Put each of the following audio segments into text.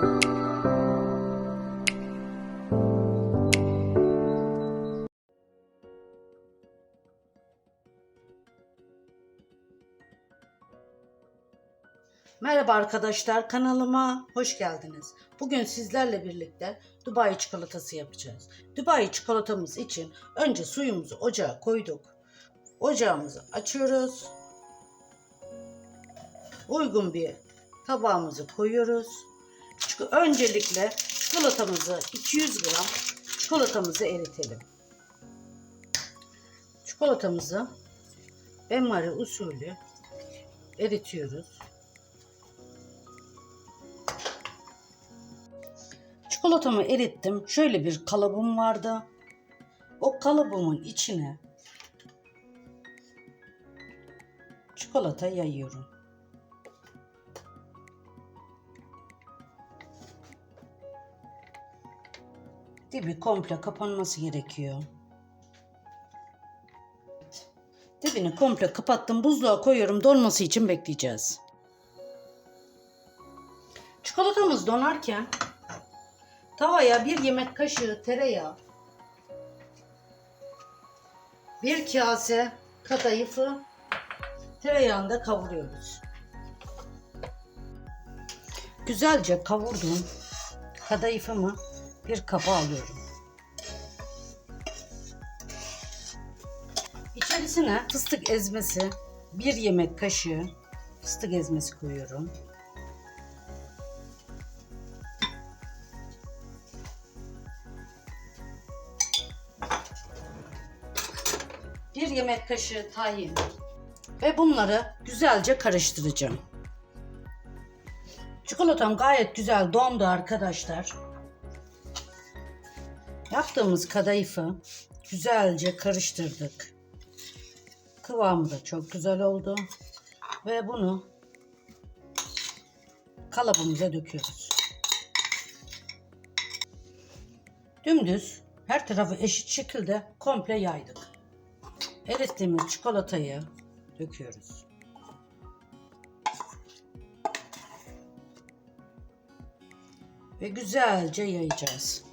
Merhaba arkadaşlar kanalıma hoş geldiniz. Bugün sizlerle birlikte Dubai çikolatası yapacağız. Dubai çikolatamız için önce suyumuzu ocağa koyduk. Ocağımızı açıyoruz. Uygun bir tabağımızı koyuyoruz. Öncelikle çikolatamızı 200 gram çikolatamızı eritelim. Çikolatamızı benmari usulü eritiyoruz. Çikolatamı erittim. Şöyle bir kalıbım vardı. O kalıbımın içine çikolata yayıyorum. Dibi komple kapanması gerekiyor. Dibini komple kapattım. Buzluğa koyuyorum. Donması için bekleyeceğiz. Çikolatamız donarken Tavaya bir yemek kaşığı tereyağı, bir kase kadayıfı tereyağında kavuruyoruz. Güzelce kavurduğum kadayıfımı bir kaba alıyorum. İçerisine fıstık ezmesi, bir yemek kaşığı fıstık ezmesi koyuyorum. bir yemek kaşığı tahin ve bunları güzelce karıştıracağım. Çikolatam gayet güzel dondu arkadaşlar. Yaptığımız kadayıfı güzelce karıştırdık. Kıvamı da çok güzel oldu. Ve bunu kalıbımıza döküyoruz. Dümdüz her tarafı eşit şekilde komple yaydık. Erittiğimiz çikolatayı döküyoruz. Ve güzelce yayacağız.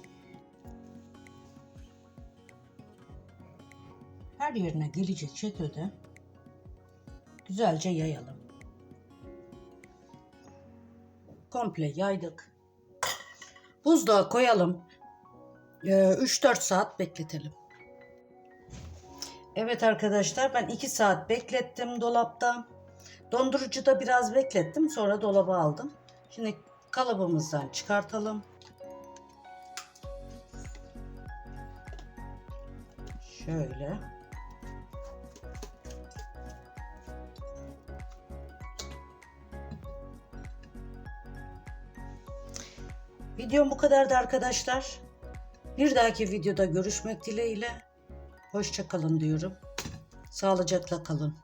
Her yerine gelecek şekilde güzelce yayalım. Komple yaydık. Buzluğa koyalım. Ee, 3-4 saat bekletelim. Evet arkadaşlar ben 2 saat beklettim dolapta. Dondurucuda biraz beklettim sonra dolaba aldım. Şimdi kalıbımızdan çıkartalım. Şöyle. Videom bu kadardı arkadaşlar. Bir dahaki videoda görüşmek dileğiyle. Hoşça kalın diyorum. Sağlıcakla kalın.